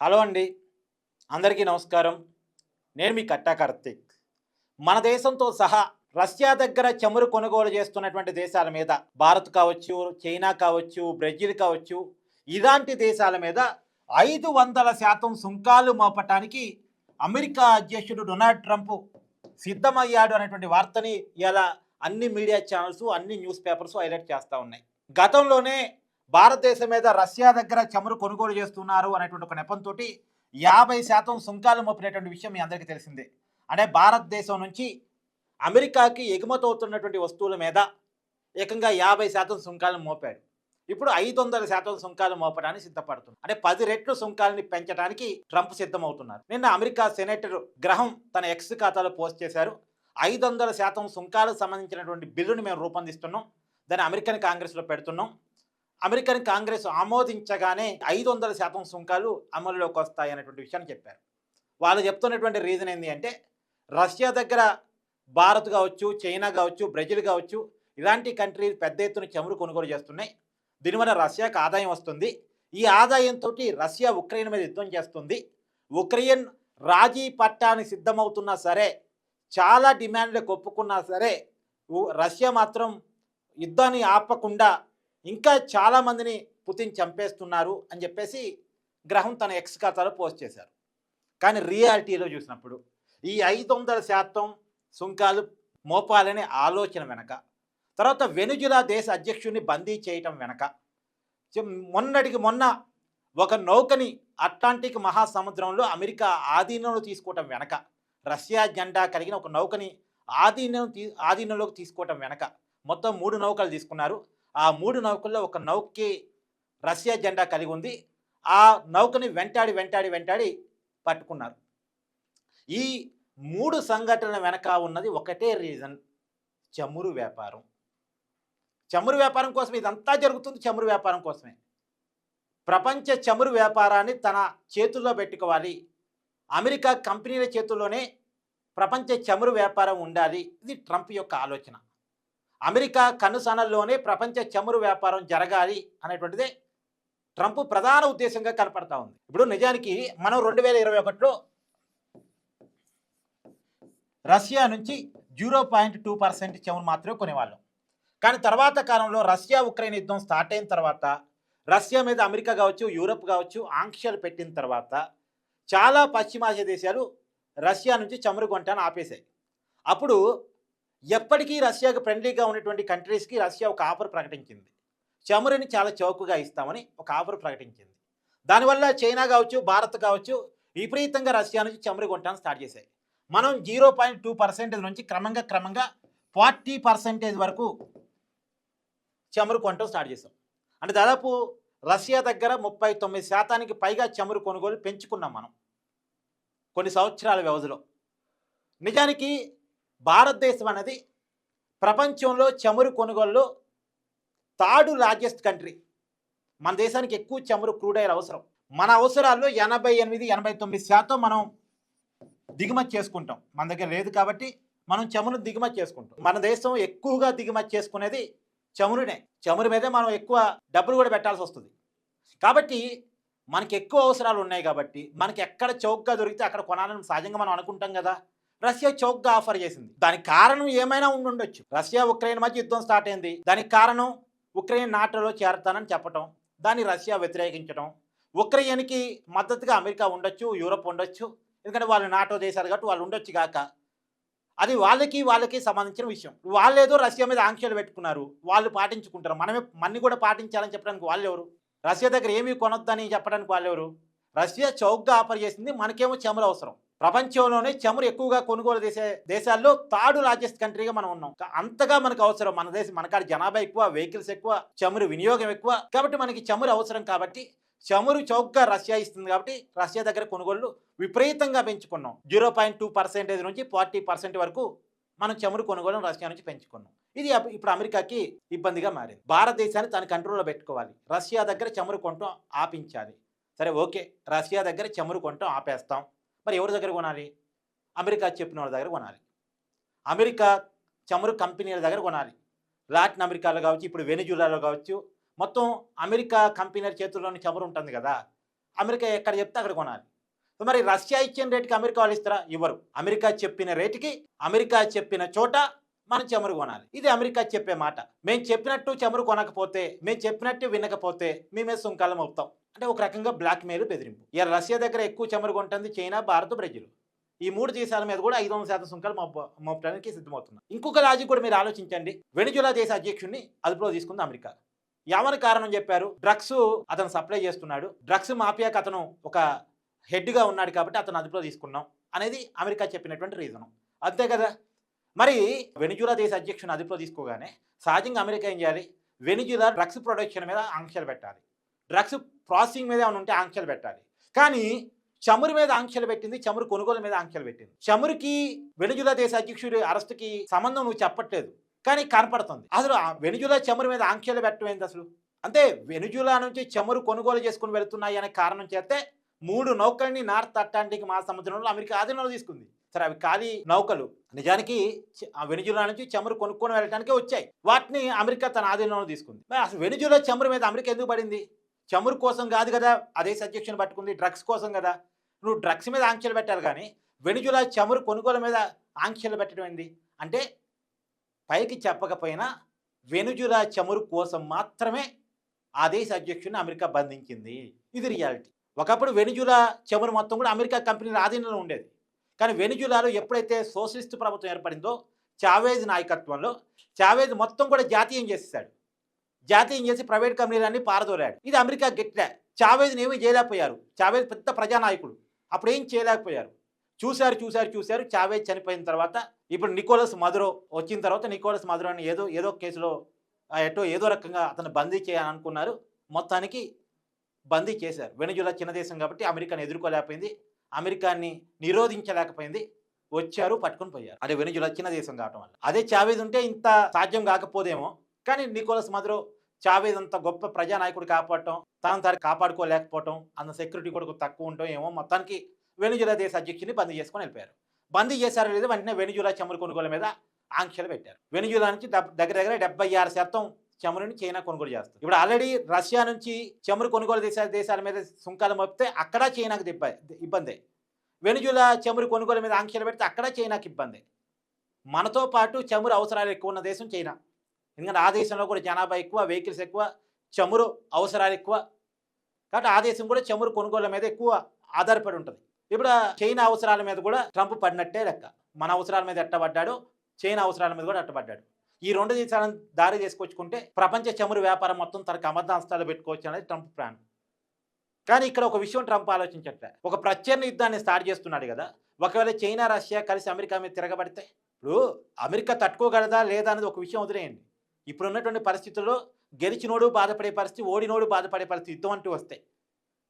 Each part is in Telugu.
హలో అండి. అందరికీ నమస్కారం. నేను మీ కట్టా కార్తిక్. మన దేశంతో సహా రష్యా దగ్గర చమురు కొనుగోలు చేస్తున్నటువంటి దేశాల మీద భారత్ కావచ్చు చైనా కావచ్చు బ్రెజిల్ కావచ్చు ఇలాంటి దేశాల మీద ఐదు వందల శాతం సుంకాలు మోపటానికి అమెరికా అధ్యక్షుడు డొనాల్డ్ ట్రంప్ సిద్ధమయ్యాడు అనేటువంటి వార్తని ఇలా అన్ని మీడియా ఛానల్స్ అన్ని న్యూస్ పేపర్స్ హైలైట్ చేస్తూ ఉన్నాయి. గతంలోనే భారతదేశం మీద రష్యా దగ్గర చమురు కొనుగోలు చేస్తున్నారు అనేటువంటి ఒక నెపంతో యాభై శాతం సుంకాలు మోపినటువంటి విషయం మీ అందరికీ తెలిసిందే. అంటే భారతదేశం నుంచి అమెరికాకి ఎగుమతి అవుతున్నటువంటి వస్తువుల మీద ఏకంగా యాభై శాతం సుంకాలను మోపాడు. ఇప్పుడు ఐదు వందల శాతం సుంకాలు మోపడానికి సిద్ధపడుతుంది అంటే పది రెట్లు సుంకాలని పెంచడానికి ట్రంప్ సిద్ధమవుతున్నారు. నిన్న అమెరికా సెనేటర్ గ్రహం తన ఎక్స్ ఖాతాలో పోస్ట్ చేశారు. ఐదు వందల శాతం సుంకాలకు సంబంధించినటువంటి బిల్లును మేము రూపొందిస్తున్నాం. దాన్ని అమెరికన్ కాంగ్రెస్లో పెడుతున్నాం. అమెరికన్ కాంగ్రెస్ ఆమోదించగానే ఐదు వందల శాతం సుంకాలు అమలులోకి వస్తాయి అనేటువంటి విషయాన్ని చెప్పారు. వాళ్ళు చెప్తున్నటువంటి రీజన్ ఏంటి అంటే రష్యా దగ్గర భారత్ కావచ్చు చైనా కావచ్చు బ్రెజిల్ కావచ్చు ఇలాంటి కంట్రీ పెద్ద ఎత్తున చమురు కొనుగోలు చేస్తున్నాయి. దీనివల్ల రష్యాకు ఆదాయం వస్తుంది. ఈ ఆదాయంతో రష్యా ఉక్రెయిన్ మీద యుద్ధం చేస్తుంది. ఉక్రెయిన్ రాజీ పట్టానికి సిద్ధమవుతున్నా సరే చాలా డిమాండ్లకు ఒప్పుకున్నా సరే రష్యా మాత్రం యుద్ధాన్ని ఆపకుండా ఇంకా చాలామందిని పుతిన్ చంపేస్తున్నారు అని చెప్పేసి గ్రహం తన ఎక్స్ ఖాతాలో పోస్ట్ చేశారు. కానీ రియాలిటీలో చూసినప్పుడు ఈ ఐదు వందల శాతం సుంకాలు మోపాలనే ఆలోచన వెనక తర్వాత వెనుజులా దేశ అధ్యక్షుడిని బందీ చేయటం వెనక మొన్నటికి మొన్న ఒక నౌకని అట్లాంటిక్ మహాసముద్రంలో అమెరికా ఆధీనంలో తీసుకోవటం వెనక రష్యా జెండా కలిగిన ఒక నౌకని ఆధీనం తీ ఆధీనంలోకి తీసుకోవటం వెనక మొత్తం మూడు నౌకలు తీసుకున్నారు. ఆ మూడు నౌకల్లో ఒక నౌకకి రష్యా జెండా కలిగి ఉంది. ఆ నౌకని వెంటాడి వెంటాడి వెంటాడి పట్టుకున్నారు. ఈ మూడు సంఘటనల వెనక ఉన్నది ఒకటే రీజన్ చమురు వ్యాపారం. చమురు వ్యాపారం కోసం ఇదంతా జరుగుతుంది చమురు వ్యాపారం కోసమే. ప్రపంచ చమురు వ్యాపారాన్ని తన చేతుల్లో పెట్టుకోవాలి. అమెరికా కంపెనీల చేతుల్లోనే ప్రపంచ చమురు వ్యాపారం ఉండాలి. ఇది ట్రంప్ యొక్క ఆలోచన. అమెరికా కనుసనల్లోనే ప్రపంచ చమురు వ్యాపారం జరగాలి అనేటువంటిదే ట్రంప్ ప్రధాన ఉద్దేశంగా కనపడతా ఉంది. ఇప్పుడు నిజానికి మనం రెండు వేల ఇరవై ఒకటిలో రష్యా నుంచి జీరో పాయింట్ టూ పర్సెంట్ చమురు మాత్రమే కొనేవాళ్ళం. కానీ తర్వాత కాలంలో రష్యా ఉక్రెయిన్ యుద్ధం స్టార్ట్ అయిన తర్వాత రష్యా మీద అమెరికా కావచ్చు యూరప్ కావచ్చు ఆంక్షలు పెట్టిన తర్వాత చాలా పశ్చిమాసియా దేశాలు రష్యా నుంచి చమురు కొంటాను ఆపేశాయి. అప్పుడు ఎప్పటికీ రష్యాకు ఫ్రెండ్లీగా ఉన్నటువంటి కంట్రీస్కి రష్యా ఒక ఆఫర్ ప్రకటించింది. చమురుని చాలా చౌకగా ఇస్తామని ఒక ఆఫర్ ప్రకటించింది. దానివల్ల చైనా కావచ్చు భారత్ కావచ్చు విపరీతంగా రష్యా నుంచి చమురు కొంటాను స్టార్ట్ చేశాయి. మనం జీరో పాయింట్ టూ పర్సెంటేజ్ నుంచి క్రమంగా క్రమంగా ఫార్టీ పర్సెంటేజ్ వరకు చమురు కొనటం స్టార్ట్ చేసాం అంటే దాదాపు రష్యా దగ్గర ముప్పై తొమ్మిది శాతానికి పైగా చమురు కొనుగోలు పెంచుకున్నాం మనం. కొన్ని సంవత్సరాల వ్యవధిలో. నిజానికి భారతదేశం అనేది ప్రపంచంలో చమురు కొనుగోలులో థర్డ్ లార్జెస్ట్ కంట్రీ మన దేశానికి ఎక్కువ చమురు క్రూడ్ ఆయిల్ అవసరం. మన అవసరాల్లో ఎనభై ఎనిమిది ఎనభై తొమ్మిది శాతం మనం దిగుమతి చేసుకుంటాం. మన దగ్గర లేదు కాబట్టి మనం చమురు దిగుమతి చేసుకుంటాం. మన దేశం ఎక్కువగా దిగుమతి చేసుకునేది చమురునే. చమురు మీదే మనం ఎక్కువ డబ్బులు కూడా పెట్టాల్సి వస్తుంది. కాబట్టి మనకి ఎక్కువ అవసరాలు ఉన్నాయి కాబట్టి మనకి ఎక్కడ చౌకగా దొరికితే అక్కడ కొనాలని సహజంగా మనం అనుకుంటాం కదా. రష్యా చౌక్గా ఆఫర్ చేసింది. దానికి కారణం ఏమైనా ఉండి ఉండొచ్చు రష్యా ఉక్రెయిన్ మధ్య యుద్ధం స్టార్ట్ అయింది. దానికి కారణం ఉక్రెయిన్ నాటోలో చేరతానని చెప్పటం దాన్ని రష్యా వ్యతిరేకించడం ఉక్రెయిన్కి మద్దతుగా అమెరికా ఉండొచ్చు యూరప్ ఉండొచ్చు ఎందుకంటే వాళ్ళు నాటో దేశాలు కాబట్టి వాళ్ళు ఉండొచ్చు కాక అది వాళ్ళకి వాళ్ళకి సంబంధించిన విషయం. వాళ్ళేదో రష్యా మీద ఆంక్షలు పెట్టుకున్నారు. వాళ్ళు పాటించుకుంటారు. మనమే మన్ని కూడా పాటించాలని చెప్పడానికి వాళ్ళు ఎవరు? రష్యా దగ్గర ఏమీ కొనొద్దని చెప్పడానికి వాళ్ళు ఎవరు? రష్యా చౌక్గా ఆఫర్ చేసింది మనకేమో చెమలు అవసరం. ప్రపంచంలోనే చమురు ఎక్కువగా కొనుగోలు చేసే దేశాల్లో థర్డ్ లార్జెస్ట్ కంట్రీగా మనం ఉన్నాం. అంతగా మనకు అవసరం. మన దేశం మనకాడ జనాభా ఎక్కువ వెహికల్స్ ఎక్కువ చమురు వినియోగం ఎక్కువ. కాబట్టి మనకి చమురు అవసరం కాబట్టి చమురు చౌకగా రష్యా ఇస్తుంది కాబట్టి రష్యా దగ్గర కొనుగోళ్ళు విపరీతంగా పెంచుకున్నాం. జీరో పాయింట్ టూ పర్సెంటేజ్ నుంచి ఫార్టీ పర్సెంట్ వరకు మనం చమురు కొనుగోలు రష్యా నుంచి పెంచుకున్నాం. ఇది ఇప్పుడు అమెరికాకి ఇబ్బందిగా మారింది. భారతదేశాన్ని తన కంట్రోల్లో పెట్టుకోవాలి. రష్యా దగ్గర చమురు కొనటం ఆపించాలి. సరే ఓకే. రష్యా దగ్గర చమురు కొనటం ఆపేస్తాం. మరి ఎవరి దగ్గర కొనాలి? అమెరికా చెప్పిన వాళ్ళ దగ్గర కొనాలి. అమెరికా చమురు కంపెనీల దగ్గర కొనాలి. లాటిన్ అమెరికాలో కావచ్చు ఇప్పుడు వెనిజులాలో కావచ్చు మొత్తం అమెరికా కంపెనీల చేతుల్లోని చమురు ఉంటుంది కదా. అమెరికా ఎక్కడ చెప్తే అక్కడ కొనాలి. మరి రష్యా ఇచ్చిన రేటుకి అమెరికా వాళ్ళు ఇస్తారా? ఇవ్వరు. అమెరికా చెప్పిన రేటుకి అమెరికా చెప్పిన చోట మనం చెమరు కొనాలి. ఇది అమెరికా చెప్పే మాట. మేము చెప్పినట్టు చమురు కొనకపోతే మేము చెప్పినట్టు వినకపోతే మేమే సుంకాలం అవుతాం అంటే ఒక రకంగా బ్లాక్ మెయిల్ బెదిరింపు. ఇక రష్యా దగ్గర ఎక్కువ చెమరు కొంటుంది చైనా భారత్ బ్రెజిల్. ఈ మూడు దేశాల మీద కూడా ఐదు వందల శాతం సుంకాలు మోప మోపడానికి సిద్ధమవుతున్నారు ఇంకొక రాజు కూడా మీరు ఆలోచించండి. వెనిజులా దేశ అధ్యక్షుడిని అదుపులో తీసుకుంది అమెరికా. ఏమని కారణం చెప్పారు. డ్రగ్స్ అతను సప్లై చేస్తున్నాడు. డ్రగ్స్ మాఫియాకి అతను ఒక హెడ్గా ఉన్నాడు కాబట్టి అతను అదుపులో తీసుకున్నాం అనేది అమెరికా చెప్పినటువంటి రీజను. అంతే కదా? మరి వెనిజులా దేశ అధ్యక్షుని అదుపులో తీసుకోగానే సహజంగా అమెరికా ఏం చేయాలి? వెనిజులా డ్రగ్స్ ప్రొడక్షన్ మీద ఆంక్షలు పెట్టాలి. డ్రగ్స్ ప్రాసెసింగ్ మీద ఏమైనా ఉంటే ఆంక్షలు పెట్టాలి. కానీ చమురు మీద ఆంక్షలు పెట్టింది చమురు కొనుగోలు మీద ఆంక్షలు పెట్టింది. చమురుకి వెనుజులా దేశ అధ్యక్షుడి అరెస్టుకి సంబంధం నువ్వు చెప్పట్లేదు. కానీ కనపడుతుంది. అసలు వెనుజులా చమురు మీద ఆంక్షలు పెట్టమైంది అసలు? అంటే వెనుజులా నుంచి చమురు కొనుగోలు చేసుకుని వెళుతున్నాయి అనే కారణం చేస్తే మూడు నౌకల్ని నార్త్ అట్లాంటిక్ మహాసముద్రంలో అమెరికా ఆధీనంలో తీసుకుంది. సరే అవి ఖాళీ నౌకలు. నిజానికి ఆ వెనుజులా నుంచి చమురు కొనుక్కొని వెళ్ళడానికే వచ్చాయి. వాటిని అమెరికా తన ఆధీనంలో తీసుకుంది. మరి అసలు వెనుజులా చమురు మీద అమెరికా ఎందుకు పడింది? చమురు కోసం కాదు కదా అదే సబ్జెక్షన్ పట్టుకుంది డ్రగ్స్ కోసం కదా. నువ్వు డ్రగ్స్ మీద ఆంక్షలు పెట్టాలి కానీ వెనుజులా చమురు కొనుగోలు మీద ఆంక్షలు పెట్టడం ఏంది? అంటే పైకి చెప్పకపోయినా వెనుజులా చమురు కోసం మాత్రమే ఆ దేశ అధ్యక్షుడిని అమెరికా బంధించింది. ఇది రియాలిటీ. ఒకప్పుడు వెనుజులా చమురు మొత్తం కూడా అమెరికా కంపెనీల ఆధీనంలో ఉండేది. కానీ వెనుజులాలో ఎప్పుడైతే సోషలిస్ట్ ప్రభుత్వం ఏర్పడిందో చావేజ్ నాయకత్వంలో చావేజ్ మొత్తం కూడా జాతీయం చేసేసాడు జాతీయం చేసి ప్రైవేట్ కంపెనీలన్నీ పారదోలాడు. ఇది అమెరికా గిట్లే. చావేజ్ని ఏమీ చేయలేకపోయారు. చావేజ్ పెద్ద ప్రజానాయకుడు. అప్పుడు ఏం చేయలేకపోయారు? చూశారు చూశారు చూశారు. చావేజ్ చనిపోయిన తర్వాత ఇప్పుడు నికోలస్ మధురో వచ్చిన తర్వాత నికోలస్ మధురో అని ఏదో ఏదో కేసులో ఎటో ఏదో రకంగా అతను బందీ చేయాలని అనుకున్నారు మొత్తానికి బందీ చేశారు. వెనుజులా చిన్న దేశం కాబట్టి అమెరికాను ఎదుర్కోలేకపోయింది. అమెరికాని నిరోధించలేకపోయింది. వచ్చారు పట్టుకొని పోయారు. అదే వెనుజులా చిన్న దేశం కావటం వల్ల. అదే చావేజ్ ఉంటే ఇంత సాధ్యం కాకపోదేమో. కానీ నికోలస్ మధురో చావేజ్ అంత గొప్ప ప్రజానాయకుడు కాపాడటం తాను తాను కాపాడుకోలేకపోవటం అంత సెక్యూరిటీ కూడా తక్కువ ఉండటం ఏమో మొత్తానికి వెనుజులా దేశ అధ్యక్షుని బందీ చేసుకొని వెళ్ళిపోయారు. బందీ చేశారు లేదా వెంటనే వెనుజులా చమురు కొనుగోలు మీద ఆంక్షలు పెట్టారు. వెనుజులా నుంచి దగ్గర దగ్గర డెబ్బై ఆరు శాతం చమురుని చైనా కొనుగోలు చేస్తుంది. ఇప్పుడు ఆల్రెడీ రష్యా నుంచి చమురు కొనుగోలు చేసే దేశాల మీద సుంకాలు మోపితే అక్కడ చైనాకు దిబ్బ ఇబ్బందే. వెనుజులా చమురు కొనుగోలు మీద ఆంక్షలు పెడితే అక్కడ చైనాకి ఇబ్బంది. మనతో పాటు చమురు అవసరాలు ఎక్కువ ఉన్న దేశం చైనా. ఎందుకంటే ఆ దేశంలో కూడా జనాభా ఎక్కువ వెహికల్స్ ఎక్కువ చమురు అవసరాలు ఎక్కువ. కాబట్టి ఆ దేశం కూడా చమురు కొనుగోలు మీద ఎక్కువ ఆధారపడి ఉంటుంది. ఇప్పుడు చైనా అవసరాల మీద కూడా ట్రంప్ పడినట్టే లెక్క. మన అవసరాల మీద ఎట్టబడ్డాడు చైనా అవసరాల మీద కూడా ఎట్టబడ్డాడు. ఈ రెండు దేశాలను దారి తీసుకొచ్చుకుంటే ప్రపంచ చమురు వ్యాపారం మొత్తం తనకు అమర్దాస్తాలో పెట్టుకోవచ్చు అనేది ట్రంప్ ప్లాన్. కానీ ఇక్కడ ఒక విషయం ట్రంప్ ఆలోచించట్లే. ఒక ప్రత్యర్థి యుద్ధాన్ని స్టార్ట్ చేస్తున్నాడు కదా. ఒకవేళ చైనా రష్యా కలిసి అమెరికా మీద తిరగబడితే ఇప్పుడు అమెరికా తట్టుకోగలదా లేదా అనేది ఒక విషయం వదిలేయండి. ఇప్పుడు ఉన్నటువంటి పరిస్థితుల్లో గెలిచినోడు బాధపడే పరిస్థితి ఓడినోడు బాధపడే పరిస్థితి యుద్ధం అంటూ వస్తాయి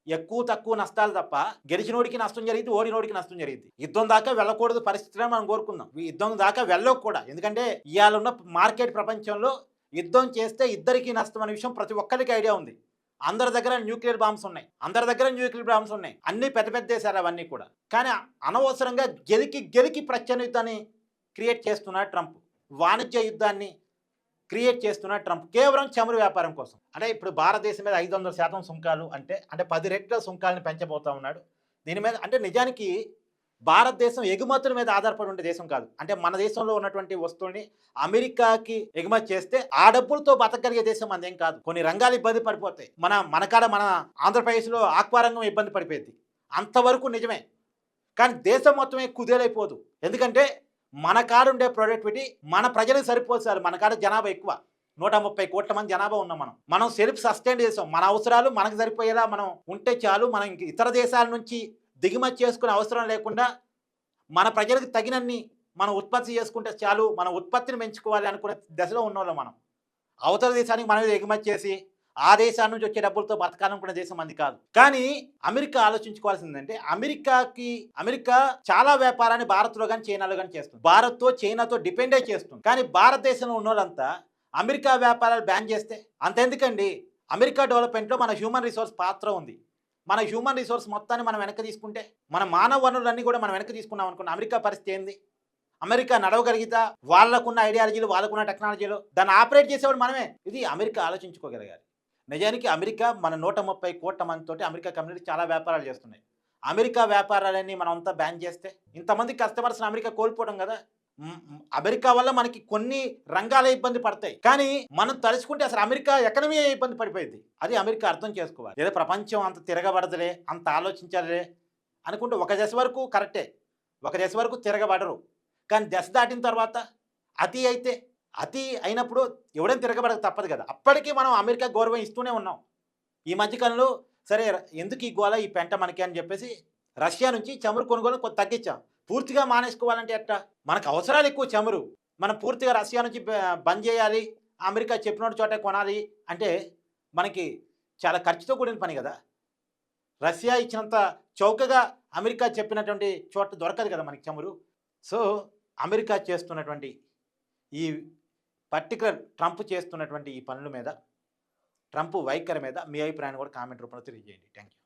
ఎక్కువ తక్కువ నష్టాలు తప్ప గెలిచినోడికి నష్టం జరిగింది ఓడినోడికి నష్టం జరిగింది యుద్ధం దాకా వెళ్ళకూడదు పరిస్థితిని మనం కోరుకుందాం. యుద్ధం దాకా వెళ్ళకు కూడా. ఎందుకంటే ఇవాళ ఉన్న మార్కెట్ ప్రపంచంలో యుద్ధం చేస్తే ఇద్దరికి నష్టం అనే విషయం ప్రతి ఒక్కరికి ఐడియా ఉంది. అందరి దగ్గర న్యూక్లియర్ బాంబ్స్ ఉన్నాయి. అందరి దగ్గర న్యూక్లియర్ బాంబ్స్ ఉన్నాయి. అన్ని పెద్ద పెద్ద దేశాలు అవన్నీ కూడా. కానీ అనవసరంగా గెలికి గెలికి ప్రత్యర్థ యుద్ధాన్ని క్రియేట్ చేస్తున్నాడు ట్రంప్. వాణిజ్య యుద్ధాన్ని క్రియేట్ చేస్తున్న ట్రంప్ కేవలం చమురు వ్యాపారం కోసం. అంటే ఇప్పుడు భారతదేశం మీద ఐదు వందల శాతం సుంకాలు అంటే అంటే పది రెట్ల సుంకాలను పెంచబోతా ఉన్నాడు. దీని మీద అంటే నిజానికి భారతదేశం ఎగుమతుల మీద ఆధారపడి ఉండే దేశం కాదు. అంటే మన దేశంలో ఉన్నటువంటి వస్తువుని అమెరికాకి ఎగుమతి చేస్తే ఆ డబ్బులతో బతకగలిగే దేశం మనదేం కాదు. కొన్ని రంగాలు ఇబ్బంది పడిపోతాయి. మన మనకాడ మన ఆంధ్రప్రదేశ్లో ఆక్వారంగం ఇబ్బంది పడిపోయింది. అంతవరకు నిజమే. కానీ దేశం మొత్తమే కుదేలైపోదు. ఎందుకంటే మన కాడ ఉండే పెట్టి మన ప్రజలకు సరిపోదు మన కాడ జనాభా ఎక్కువ. నూట ముప్పై కోట్ల మంది జనాభా ఉన్నాం మనం. మనం సెల్ఫ్ సస్టైన్ చేసాం. మన అవసరాలు మనకు సరిపోయేలా మనం ఉంటే చాలు. మనం ఇతర దేశాల నుంచి దిగుమతి చేసుకునే అవసరం లేకుండా మన ప్రజలకు తగినన్ని మనం ఉత్పత్తి చేసుకుంటే చాలు. మన ఉత్పత్తిని పెంచుకోవాలి అనుకునే దశలో ఉన్నవాళ్ళం మనం. అవతల దేశానికి మనం ఎగుమతి చేసి ఆ దేశాల నుంచి వచ్చే డబ్బులతో బతకాలనుకునే దేశం అంది కాదు. కానీ అమెరికా ఆలోచించుకోవాల్సిందంటే అమెరికాకి అమెరికా చాలా వ్యాపారాన్ని భారత్లో కానీ చైనాలో కానీ చేస్తుంది. భారత్తో చైనాతో డిపెండే చేస్తుంది. కానీ భారతదేశంలో ఉన్న వాళ్ళంతా అమెరికా వ్యాపారాలు బ్యాన్ చేస్తే అంతెందుకండి? అమెరికా డెవలప్మెంట్లో మన హ్యూమన్ రిసోర్స్ పాత్ర ఉంది. మన హ్యూమన్ రిసోర్స్ మొత్తాన్ని మనం వెనక్కి తీసుకుంటే మన మానవ వనరులన్నీ కూడా మనం వెనక్కి తీసుకున్నాం అనుకున్న అమెరికా పరిస్థితి ఏంది? అమెరికా నడవగలిగితే వాళ్ళకున్న ఐడియాలజీలు వాళ్ళకున్న టెక్నాలజీలు దాన్ని ఆపరేట్ చేసేవాడు మనమే. ఇది అమెరికా ఆలోచించుకోగలగాలి. నిజానికి అమెరికా మన నూట ముప్పై కోట్ల మందితోటి అమెరికా కమ్యూనిటీ చాలా వ్యాపారాలు చేస్తున్నాయి. అమెరికా వ్యాపారాలన్నీ మనం అంతా బ్యాన్ చేస్తే ఇంతమంది కస్టమర్స్ని అమెరికా కోల్పోవడం కదా? అమెరికా వల్ల మనకి కొన్ని రంగాల ఇబ్బంది పడతాయి. కానీ మనం తలుచుకుంటే అసలు అమెరికా ఎకనమీ ఇబ్బంది పడిపోయింది. అది అమెరికా అర్థం చేసుకోవాలి. ఏదో ప్రపంచం అంత తిరగబడదులే అంత ఆలోచించాలే అనుకుంటే ఒక దశ వరకు కరెక్టే. ఒక దశ వరకు తిరగబడరు. కానీ దశ దాటిన తర్వాత అతి అయితే అతి అయినప్పుడు ఎవడైనా తిరగబడక తప్పదు కదా. అప్పటికీ మనం అమెరికా గౌరవం ఇస్తూనే ఉన్నాం. ఈ మధ్యకాలంలో సరే ఎందుకు ఈ గోల ఈ పెంట మనకి అని చెప్పేసి రష్యా నుంచి చమురు కొనుగోలు కొంత తగ్గించాం. పూర్తిగా మానేసుకోవాలంటే ఎట్టా? మనకు అవసరాలు ఎక్కువ చమురు. మనం పూర్తిగా రష్యా నుంచి బంద్ చేయాలి అమెరికా చెప్పిన చోట కొనాలి అంటే మనకి చాలా ఖర్చుతో కూడిన పని కదా. రష్యా ఇచ్చినంత చౌకగా అమెరికా చెప్పినటువంటి చోట దొరకదు కదా మనకి చమురు. సో అమెరికా చేస్తున్నటువంటి ఈ పర్టికులర్ ట్రంప్ చేస్తున్నటువంటి ఈ పనుల మీద ట్రంప్ వైఖరి మీద మీ అభిప్రాయాన్ని కూడా కామెంట్ రూపంలో తెలియజేయండి. Thank you